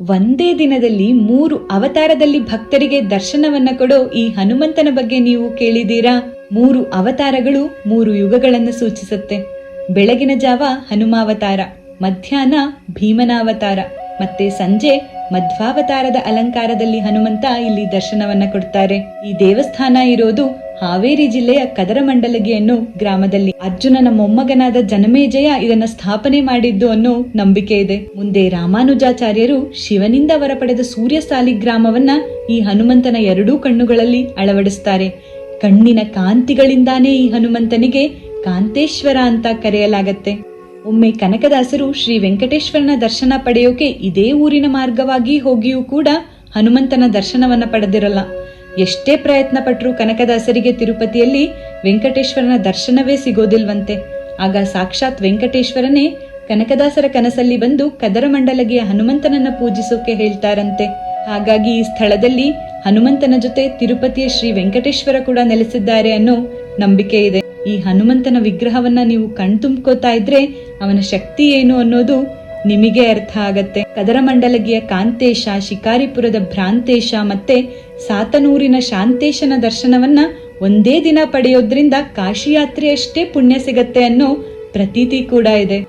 ಒಂದೇ ದಿನದಲ್ಲಿ ಮೂರು ಅವತಾರದಲ್ಲಿ ಭಕ್ತರಿಗೆ ದರ್ಶನವನ್ನ ಕೊಡೋ ಈ ಹನುಮಂತನ ಬಗ್ಗೆ ನೀವು ಕೇಳಿದೀರಾ ಮೂರು ಅವತಾರಗಳು ಮೂರು ಯುಗಗಳನ್ನು ಸೂಚಿಸುತ್ತೆ. ಬೆಳಗಿನ ಜಾವ ಹನುಮಾವತಾರ, ಮಧ್ಯಾಹ್ನ ಭೀಮನಾವತಾರ, ಮತ್ತೆ ಸಂಜೆ ಮಧ್ವಾವತಾರದ ಅಲಂಕಾರದಲ್ಲಿ ಹನುಮಂತ ಇಲ್ಲಿ ದರ್ಶನವನ್ನ ಕೊಡ್ತಾರೆ. ಈ ದೇವಸ್ಥಾನ ಇರೋದು ಹಾವೇರಿ ಜಿಲ್ಲೆಯ ಕದರಮಂಡಲಗಿಯನ್ನು ಗ್ರಾಮದಲ್ಲಿ ಅರ್ಜುನನ ಮೊಮ್ಮಗನಾದ ಜನಮೇಜಯ ಇದನ್ನ ಸ್ಥಾಪನೆ ಮಾಡಿದ್ದು ಅನ್ನೋ ನಂಬಿಕೆ ಇದೆ. ಮುಂದೆ ರಾಮಾನುಜಾಚಾರ್ಯರು ಶಿವನಿಂದ ವರ ಪಡೆದ ಸೂರ್ಯ ಸಾಲಿಗ್ರಾಮವನ್ನ ಈ ಹನುಮಂತನ ಎರಡೂ ಕಣ್ಣುಗಳಲ್ಲಿ ಅಳವಡಿಸ್ತಾರೆ. ಕಣ್ಣಿನ ಕಾಂತಿಗಳಿಂದಾನೇ ಈ ಹನುಮಂತನಿಗೆ ಕಾಂತೇಶ್ವರ ಅಂತ ಕರೆಯಲಾಗತ್ತೆ. ಒಮ್ಮೆ ಕನಕದಾಸರು ಶ್ರೀ ವೆಂಕಟೇಶ್ವರನ ದರ್ಶನ ಪಡೆಯೋಕೆ ಇದೇ ಊರಿನ ಮಾರ್ಗವಾಗಿ ಹೋಗಿಯೂ ಕೂಡ ಹನುಮಂತನ ದರ್ಶನವನ್ನ ಪಡೆದಿರಲ್ಲ. ಎಷ್ಟೇ ಪ್ರಯತ್ನ ಪಟ್ಟರು ಕನಕದಾಸರಿಗೆ ತಿರುಪತಿಯಲ್ಲಿ ವೆಂಕಟೇಶ್ವರನ ದರ್ಶನವೇ ಸಿಗೋದಿಲ್ವಂತೆ. ಆಗ ಸಾಕ್ಷಾತ್ ವೆಂಕಟೇಶ್ವರನೇ ಕನಕದಾಸರ ಕನಸಲ್ಲಿ ಬಂದು ಕದರಮಂಡಲಗಿಯ ಹನುಮಂತನನ್ನ ಪೂಜಿಸೋಕೆ ಹೇಳ್ತಾರಂತೆ. ಹಾಗಾಗಿ ಈ ಸ್ಥಳದಲ್ಲಿ ಹನುಮಂತನ ಜೊತೆ ತಿರುಪತಿಯ ಶ್ರೀ ವೆಂಕಟೇಶ್ವರ ಕೂಡ ನೆಲೆಸಿದ್ದಾರೆ ಅನ್ನೋ ನಂಬಿಕೆ ಇದೆ. ಈ ಹನುಮಂತನ ವಿಗ್ರಹವನ್ನ ನೀವು ಕಣ್ತುಂಬ್ಕೋತಾ ಇದ್ರೆ ಅವನ ಶಕ್ತಿ ಏನು ಅನ್ನೋದು ನಿಮಗೆ ಅರ್ಥ ಆಗತ್ತೆ. ಕದರಮಂಡಲಗಿಯ ಕಾಂತೇಶ, ಶಿಕಾರಿಪುರದ ಭ್ರಾಂತೇಶ ಮತ್ತೆ ಸಾತನೂರಿನ ಶಾಂತೇಶನ ದರ್ಶನವನ್ನ ಒಂದೇ ದಿನ ಪಡೆಯೋದ್ರಿಂದ ಕಾಶಿಯಾತ್ರೆಯಷ್ಟೇ ಪುಣ್ಯ ಸಿಗತ್ತೆ ಅನ್ನೋ ಪ್ರತೀತಿ ಕೂಡ ಇದೆ.